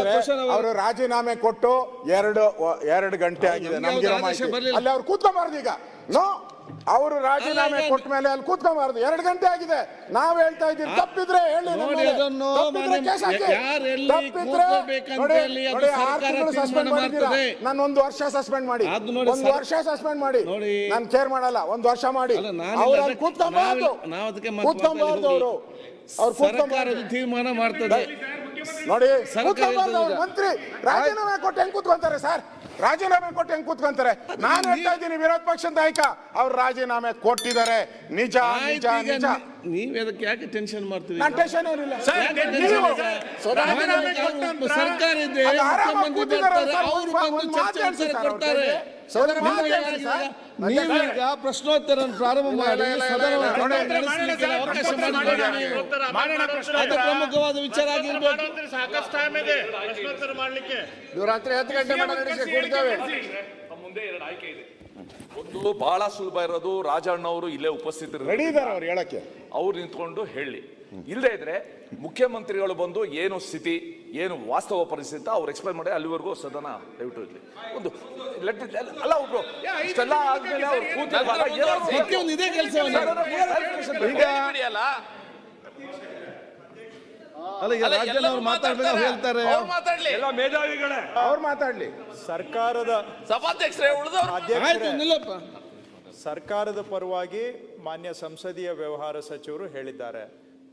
ಅಧ್ಯಕ್ಷರೇ ಅವರು- ರಾಜೀನಾಮೆ ಕೊಟ್ಟು ಎರಡು ಎರಡು ಗಂಟೆ ಆಗಿದೆ. ನಮ್ಗೆ ನಮ್ಗಿರೋ ಮಾಹಿತಿ ಅಲ್ಲಿ ಅವ್ರು ಕೂತ್ಕೊಂಬಾರ್ದು ಈಗ. ನೋ ಅವರು ರಾಜೀನಾಮೆ ಕೊಟ್ಟ ಮೇಲೆ ಅಲ್ಲಿ ಕೂತ್ಕೊಂಬಾರ್ದು. ಎರಡು ಗಂಟೆ ಆಗಿದೆ. ನಾವ್ ಹೇಳ್ತಾ ಇದ್ದೀವಿ ತಪ್ಪಿದ್ರೆ ಹೇಳಿ ನೋಡಿ ಆರು ತಿಂಗಳು ಸಸ್ಪೆಂಡ್ ಮಾಡಿದ್ದೀರಾ. ನಾನು ಒಂದು ವರ್ಷ ಸಸ್ಪೆಂಡ್ ಮಾಡಿ. ಒಂದು ವರ್ಷ ಸಸ್ಪೆಂಡ್ ಮಾಡಿ. ನಾನು ಕೇರ್ ಮಾಡಲ್ಲ. ಒಂದು ವರ್ಷ ಮಾಡಿ. ಅವ್ರು ಅಲ್ಲಿ ಕೂತ್ಕೊಂಬಾರ್ದು. ಕೂತ್ಕೊಂಬಾರ್ದು ಅವರು. ಅವ್ರು ಕೂತ್ಕೊಂಬಾರ್ದು. ತೀರ್ಮಾನ ಮಾಡ್ತದೆ. ನೋಡಿ. ಮಂತ್ರಿ. ರಾಜೀನಾಮೆ ಕೊಟ್ಟು ಹೆಂಗ್ ಕೂತ್ಕೊಂತಾರೆ ಸರ್? ರಾಜೀನಾಮೆ ಕೊಟ್ಟು ಹೆಂಗ್ ಕೂತ್ಕೊಂತಾರೆ? ನಾನು ಹೇಳ್ತಾ ಇದ್ದೀನಿ ವಿರೋಧ ಪಕ್ಷದ ನಾಯಕ ಅವ್ರು ರಾಜೀನಾಮೆ ಕೊಟ್ಟಿದ್ದಾರೆ. ನಿಜ ನಿಜ ನಿಜ. ನೀವ್ ಅದಕ್ಕೆ ಯಾಕೆ ಟೆನ್ಷನ್ ಮಾಡ್ತೀರಿ ನಾನು ಟೆನ್ಷನ್ ಏನಿಲ್ಲ. ಸರ್ಕಾರ ಇದೆ ಅವರು ಬಂದು ಚರ್ಚೆ ಕೊಡ್ತಾರೆ ನೀವೀಗ ಪ್ರಶ್ನೋತ್ತರ ಪ್ರಾರಂಭ ಮಾಡಿ ಪ್ರಮುಖವಾದ ವಿಚಾರ ಆಗಿರ್ಬೇಕು ರಾತ್ರಿ ಹತ್ತು ಗಂಟೆ ಮುಂದೆ ಎರಡು ಆಯ್ಕೆ ಇದೆ ಒಂದು ಬಹಳ ಸುಲಭ ಇರೋದು ರಾಜಣ್ಣ ಅವರು ಇಲ್ಲೇ ಉಪಸ್ಥಿತರು ಅವ್ರು ಹೇಳಕ್ಕೆ ಅವ್ರು ನಿಂತ್ಕೊಂಡು ಹೇಳಿ ಇಲ್ಲದೆ ಇದ್ರೆ ಮುಖ್ಯಮಂತ್ರಿಗಳು ಬಂದು ಏನು ಸ್ಥಿತಿ ಏನು ವಾಸ್ತವ ಪರಿಸ್ಥಿತಿ ಅಂತ ಅವ್ರು ಎಕ್ಸ್ಪ್ಲೈನ್ ಮಾಡಿ ಅಲ್ಲಿವರೆಗೂ ಸದನ ದಯವಿಟ್ಟು ಇರಲಿ. ಒಂದು ಲೆಟ್ ಅಲ್ಲ ಒಬ್ರು ಇಷ್ಟೆಲ್ಲ ಆದ್ಮೇಲೆ ಅವ್ರು ಕೂತಿರುವಾಗ ಒಂದು ಇದೇ ಕೆಲಸವನ್ನು ಈಗ ಅಲ್ಲ ಈಗ ರಾಜ್ಯದಲ್ಲಿ ಅವ್ರು ಮಾತಾಡ್ಬೇಕು ಹೇಳ್ತಾರೆ. ಎಲ್ಲ ಮೇಧಾವಿಗಳೇ. ಅವ್ರು ಮಾತಾಡ್ಲಿ. ಸರ್ಕಾರದ ಸಭಾಧ್ಯಕ್ಷರೇ ಉಳಿದವರು. ಆಯ್ತು ಅಧ್ಯಕ್ಷರೇ ನಿಲ್ಲಪ್ಪ. ಸರ್ಕಾರದ ಪರವಾಗಿ ಮಾನ್ಯ ಸಂಸದೀಯ ವ್ಯವಹಾರ ಸಚಿವರು ಹೇಳಿದ್ದಾರೆ.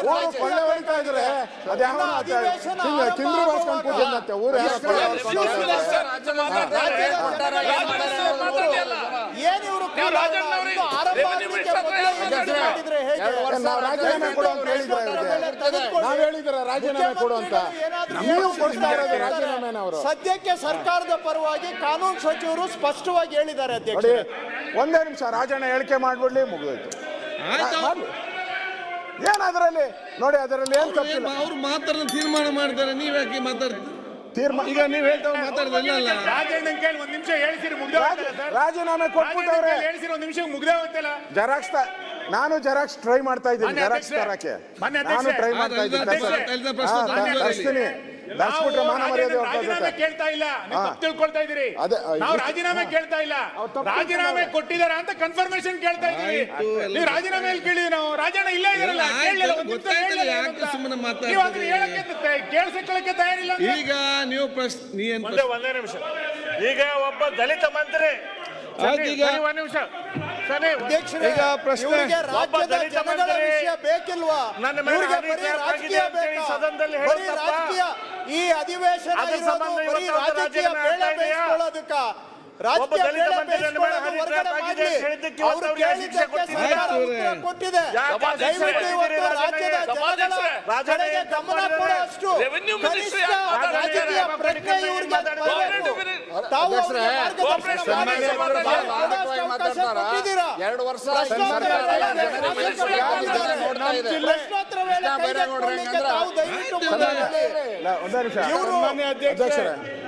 ಊರು ಕೊಳ್ಳೆ ಹೊಡಿತಾ ಇದ್ರೆ ಅದ್ಯಾವ ಕಿಂದ್ರು ಬಾರ್ಸ್ಕೊಂಡು ಏನ್ ಇವರು ನಾವು ರಾಜೀನಾಮೆ ಕೊಡು ಅಂತ ಹೇಳಿದ್ರೆ. ನಾವ್ ರಾಜೀನಾಮೆ ಕೊಡು ಅಂತ. ನೀವು ಕೊಡ್ತಾ? ಇರೋದು ಮಾಡಿದ್ದಾರೆ. ರಾಜೀನಾಮೆನ ಅವರು. ಸದ್ಯಕ್ಕೆ ಸರ್ಕಾರದ ಪರವಾಗಿ ಕಾನೂನು ಸಚಿವರು ಸ್ಪಷ್ಟವಾಗಿ ಹೇಳಿದ್ದಾರೆ ಅಧ್ಯಕ್ಷ ಒಂದೇ ನಿಮಿಷ ರಾಜಣ್ಣ ಹೇಳಿಕೆ ಮಾಡ್ಬಿಡ್ಲಿ ಮುಗಿದೋಯ್ತು. ಏನ್ ಅದರಲ್ಲಿ ನೋಡಿ ಅದರಲ್ಲಿ ಏನ್ ತಪ್ಪಿಲ್ಲ. ಅವ್ರು ಮಾತಾಡ ತೀರ್ಮಾನ ಮಾಡ್ತಾರೆ ನೀವ್ ಯಾಕೆ ಮಾತಾಡ್ತೀರಿ? ತೀರ್ಮಾನ ಈಗ ನೀವ್ ಹೇಳ್ತಾವ ಮಾತಾಡ್ದಿಲ್ಲ ಅಲ್ಲ ರಾಜಣ್ಣ ಕೇಳಿ ಒಂದ್ ನಿಮಿಷ ಹೇಳಿಸಿರಿ ಮುಗ್ದೇ ರಾಜೀನಾಮೆ ಕೊಟ್ಬಿಟ್ಟವ್ರೆ. ಹೇಳಿಸಿರಿ ಒಂದ್ ನಿಮಿಷ ಮುಗ್ದೇ ಹೋಗ್ತಲ್ಲ ಜೆರಾಕ್ಸ್ ನಾನು ಜೆರಾಕ್ಸ್ ಟ್ರೈ ಮಾಡ್ತಾ ಇದ್ದೀನಿ ಜೆರಾಕ್ಸ್ ತರಕ್ಕೆ. ನಾನು ಟ್ರೈ ಮಾಡ್ತಾ ಇದ್ದೀನಿ. ತರ್ಸ್ತೀನಿ. ಮಾನ ಮರ್ಯಾದೆ ರಾಜೀನಾಮೆ ಕೇಳ್ತಾ ಇಲ್ಲ. ನೀವು ತಪ್ಪು ತಿಳ್ಕೊಳ್ತಾ ಇದೀರಿ ನಾವು ರಾಜೀನಾಮೆ ಕೇಳ್ತಾ ಇಲ್ಲ. ರಾಜೀನಾಮೆ ಕೊಟ್ಟಿದಾರ ಕೊಟ್ಟಿದ್ದಾರೆ ಅಂತ ಕನ್ಫರ್ಮೇಶನ್ ಕೇಳ್ತಾ ಇದೀವಿ ನೀವು ರಾಜೀನಾಮೆ ಎಲ್ಲಿ ಕೇಳಿದ್ವಿ ನಾವು. ರಾಜಣ್ಣ ಇಲ್ಲೇ ಇದಾರಲ್ಲ? ನೀವು ಅದನ್ನ ಹೇಳಕ್ಕೆ ಕೇಳಿಸ್ಕೊಳ್ಳಕ್ಕೆ ತಯಾರಿಲ್ಲ ಈಗ ನೀವು ಪ್ರಶ್ನೆ ಒಂದೇ ಒಂದೇ ನಿಮಿಷ. ಈಗ ಒಬ್ಬ ದಲಿತ ಮಂತ್ರಿ. ಒಂದ್ ನಿಮಿಷ. ಈಗ ಪ್ರಶ್ನೆ- ಬೇಕಿಲ್ವಾ? ಈ ಅಧಿವೇಶನ. ಕೊಟ್ಟಿದೆ. ರಾಜ್ಯದ ಗಮನ? ಕೊಡುವಷ್ಟು ರಾಜಕೀಯ ಪ್ರಜ್ಞೆ ಇವ್ರಿಗೆ. ತಾವು. ಎರಡು ವರ್ಷ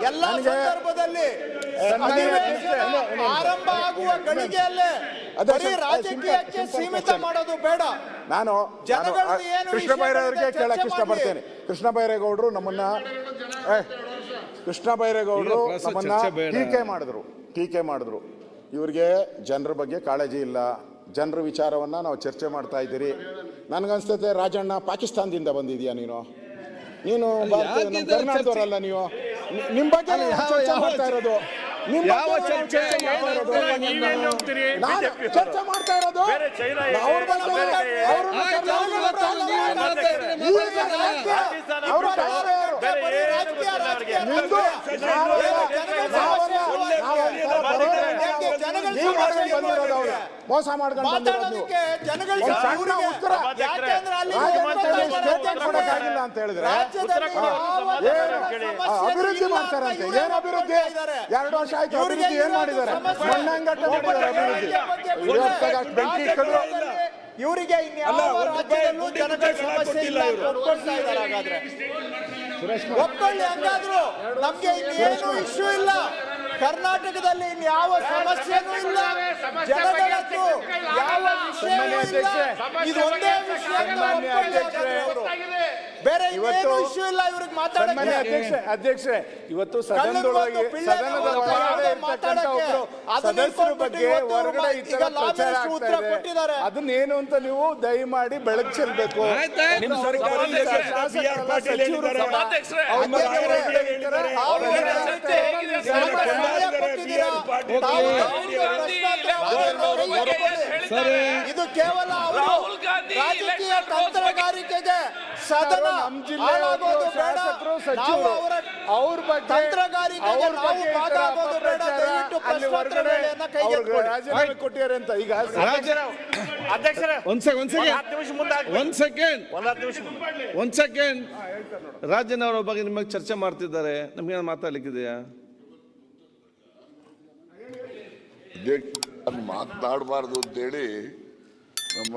ಎಲ್ಲ ಸಂದರ್ಭದಲ್ಲಿ ಆರಂಭ ಆಗುವ ಗಳಿಗೆಯಲ್ಲೇ ಬರೀ ರಾಜಕೀಯಕ್ಕೆ ಸೀಮಿತ ಮಾಡೋದು ಬೇಡ. ನಾನು ಕೃಷ್ಣ ಬೈರೇಗೌಡರಿಗೆ ವಿಷಯಗಳಿದೆ ಕೇಳಕ್ ಚರ್ಚೆ ಇಷ್ಟಪಡ್ತೇನೆ. ಕೃಷ್ಣ ಬೈರೇಗೌಡರು ನಮ್ಮನ್ನ ಕೃಷ್ಣ ಬೈರೇಗೌಡರು ನಮ್ಮನ್ನ. ಟೀಕೆ ಮಾಡಿದ್ರು ಟೀಕೆ ಮಾಡಿದ್ರು. ಇವ್ರಿಗೆ ಜನರ ಬಗ್ಗೆ ಕಾಳಜಿ ಇಲ್ಲ. ಜನರ ವಿಚಾರವನ್ನ ನಾವು ಚರ್ಚೆ ಮಾಡ್ತಾ ಇದ್ದೀರಿ. ನನಗನ್ಸ್ತೈತೆ ರಾಜಣ್ಣ ಪಾಕಿಸ್ತಾನದಿಂದ ಬಂದಿದ್ಯಾ ನೀನು? ನೀನು ಕರ್ನಾಟಕದವರಲ್ಲ ನೀವು ನಿಮ್ಮ ನಿಮ್ ಬಗ್ಗೆ ಚರ್ಚೆ ಮಾಡ್ತಾ ಇರೋದು? ಚರ್ಚೆ? ಮಾಡ್ತಾ ಇರೋದು. ಅವ್ರ. ಮೋಸ ಮಾಡ್ಕೊಂಡು ಕೊಡಕ್ಕಾಗಿಲ್ಲ ಅಂತ ಹೇಳಿದ್ರೆ ಅಭಿವೃದ್ಧಿ ಮಾಡ್ತಾರಂತೆ. ಏನ್ ಅಭಿವೃದ್ಧಿ. ಎರಡು ವರ್ಷ ಆಯ್ತು ಅಭಿವೃದ್ಧಿ ಏನ್ ಮಾಡಿದ್ದಾರೆ. ಮಣ್ಣಂಗಟ್ಟೆ ಮಾಡಿದ್ದಾರೆ ಅಭಿವೃದ್ಧಿ. ಬೆಂಕಿ ಇವರಿಗೆ ಇನ್ಯಾವ ರಾಜ್ಯದಲ್ಲೂ ಜನಗಳ ಸಮಸ್ಯೆ ಇಲ್ಲ ಹಾಗಾದ್ರೆ. ಒಪ್ಕೊಳ್ಳಿ ಹಂಗಾದ್ರು ನಮ್ಗೆ ಇನ್ನೇನು ಇಶ್ಯೂ ಇಲ್ಲ. ಕರ್ನಾಟಕದಲ್ಲಿ ಇನ್ಯಾವ ಸಮಸ್ಯೆನೂ ಇಲ್ಲ. ಜನಗಳದ್ದು ಯಾವ ವಿಷಯ ಇಲ್ಲ. ಇದು ಒಂದೇ ವಿಷಯ. ಬೇರೆ ಇವತ್ತು ಇಶ್ಯೂ ಇಲ್ಲ ಇವ್ರಿಗೆ ಮಾತಾಡಕ್ಕೆ ಅಧ್ಯಕ್ಷ ಅಧ್ಯಕ್ಷೆ ಇವತ್ತು ಸದನದೊಳಗೆ ಸದನದ ಒಳಗಡೆ ಯಾವುದೋ ಒಬ್ರು ಅದನ್ನ ಸದಸ್ಯರ ಬಗ್ಗೆ ಹೊರಗಡೆ ಈ ತರ ಪ್ರಚಾರ. ಇದೆ ಅದನ್ನೇನು ಅಂತ ನೀವು ದಯಮಾಡಿ ಬೆಳಕು ಚೆಲ್ಬೇಕು ನಿಮ್ಮ ಸರ್ಕಾರ ಶಾಸಕರೆಲ್ಲ ಸಚಿವರು. ಇದು ಕೇವಲ ಅವರು ರಾಜಕೀಯ ತಂತ್ರಗಾರಿಕೆಗೆ ಸದನ ಹಾಳಾಗೋದು ಬೇಡ. ನಾವು ಅವರ ಅವ್ರ ಬಗ್ಗೆ ತಂತ್ರಗಾರಿಕೆಗೆ ಅವ್ರ ನಾವು ಬೇಡ. ದಯವಿಟ್ಟು ಅಲ್ಲಿ ಪ್ರಶ್ನೋತ್ತರ ಹೊರಗಡೆ ವೇಳೆಯನ್ನ ಕೈಗೆತ್ತಿಕೊಳ್ಳಿ. ಕೊಟ್ಟಿದ್ದಾರೆ ಅಂತ ಈಗ ಅಧ್ಯಕ್ಷರೇ ಒಂದ್ ಸೆಕೆಂಡ್ ಸೆಕೆಂಡ್ ಸೆಕೆಂಡ್ ಬಗ್ಗೆ ನಿಮಗೆ ಚರ್ಚೆ ಮಾಡ್ತಿದ್ದಾರೆ. ನಮ್ಗೆ ಮಾತಾಡ್ಲಿಕ್ಕಿದೆಯಾ? ಮಾತಾಡಬಾರ್ದು ಅಂತ ಅಂತೇಳಿ ನಮ್ಮ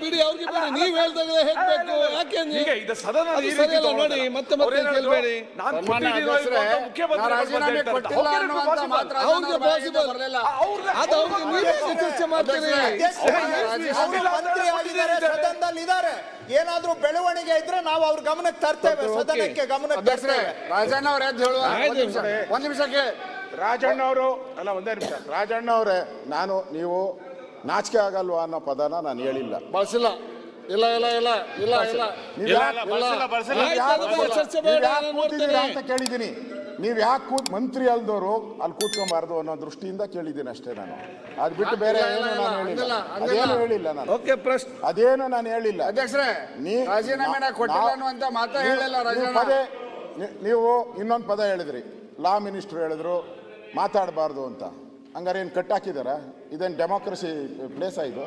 ಬಿಡಿ ಅವ್ರಿಗೆ ಬಿಡಿ ನೀವ್ ಹೇಳ್ದಾಗ ಹೇಳ್ಬೇಕು ಯಾಕೆ. ನೋಡಿ ಮತ್ತೆ ಮತ್ತೆ ಕೇಳ್ಬೇಡಿ. ಅವ್ರಿಗೆ ಪಾಸಿಬಲ್. ಅದು ಅವ್ರಿಗೆ ನೀವೇ ಚರ್ಚೆ ಮಾಡ್ತೀರಿ. ಸದನದಲ್ಲಿ ಇದ್ದಾರೆ ಏನಾದ್ರೂ ಬೆಳವಣಿಗೆ ಇದ್ರೆ ನಾವು ಅವ್ರ ಗಮನಕ್ಕೆ ತರ್ತೇವೆ ಸದನಕ್ಕೆ ಗಮನಕ್ಕೆ ತರ್ತೇವೆ. ರಾಜಣ್ಣ ಅವ್ರ ಎದ್ದು ಹೇಳುವ. ಒಂದ್ ನಿಮಿಷಕ್ಕೆ ರಾಜಣ್ಣ ಅವರು ಅಲ್ಲ ಒಂದೇ ನಿಮಿಷ. ರಾಜಣ್ಣ ಅವರೇ ನಾನು ನೀವು ನಾಚಿಕೆ ಆಗಲ್ವಾ ಅನ್ನೋ ಪದನ ನಾನು ಹೇಳಿಲ್ಲ. ಬಳಸಿಲ್ಲ. ಇಲ್ಲ ಇಲ್ಲ ಇಲ್ಲ ಇಲ್ಲ ಇಲ್ಲ. ನೀವು ಯಾಕ್- ಇಲ್ಲ, ಬಳಸಿಲ್ಲ, ಬಳಸಿಲ್ಲ. ನೀವ್ ಆಯ್ತು, ಯಾಕ್ ಚರ್ಚೆ ನೀವ್ ಬೇಡ, ಯಾಕ್ ನಾನು ಕೂತಿದ್ದೀರಾ ಅಂತ ಕೇಳಿದ್ದೀನಿ. ನೀವ್ ಯಾಕೆ ಕೂತ್ ಮಂತ್ರಿ ಅಲ್ದವರು ಅಲ್ಲಿ ಕೂತ್ಕೊಂಬಾರ್ದು ಅನ್ನೋ ದೃಷ್ಟಿಯಿಂದ ಕೇಳಿದ್ದೀನಿ ಅಷ್ಟೇ ನಾನು. ಅದ್ ಬಿಟ್ಟು ಬೇರೆ ಇಲ್ಲ, ಏನು ಇಲ್ಲ, ನಾನು ಹೇಳಿಲ್ಲ. ಹಂಗಿಲ್ಲ, ಅದೇನು ಹೇಳಿಲ್ಲ ನಾನು. ಓಕೆ ಪ್ರಶ್ನೆ ಅದೇನು ನಾನು ಹೇಳಿಲ್ಲ. ಅಧ್ಯಕ್ಷರೇ ನೀ- ರಾಜೀನಾಮೆ ನಾ- ಕೊಟ್ಟಿಲ್ಲ ಅನ್ನುವಂತ ಮಾತಾ ನೀವು- ಹೇಳಿಲ್ಲ ನೀವು ಪದೇ ನೀ- ನೀವು ಇನ್ನೊಂದು ಪದ ಹೇಳಿದ್ರಿ. ಲಾ ಮಿನಿಸ್ಟರ್ ಹೇಳಿದ್ರು. ಮಾತಾಡಬಾರ್ದು ಅಂತ. ಹಂಗಾರೆ ಏನು ಕಟ್ಟಾಕಿದಾರ ಇದೇನು ಡೆಮೋಕ್ರಸಿ ಪ್ಲೇಸ್ ಇದು?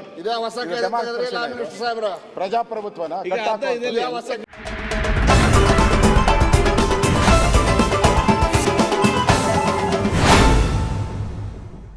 ಪ್ರಜಾಪ್ರಭುತ್ವನ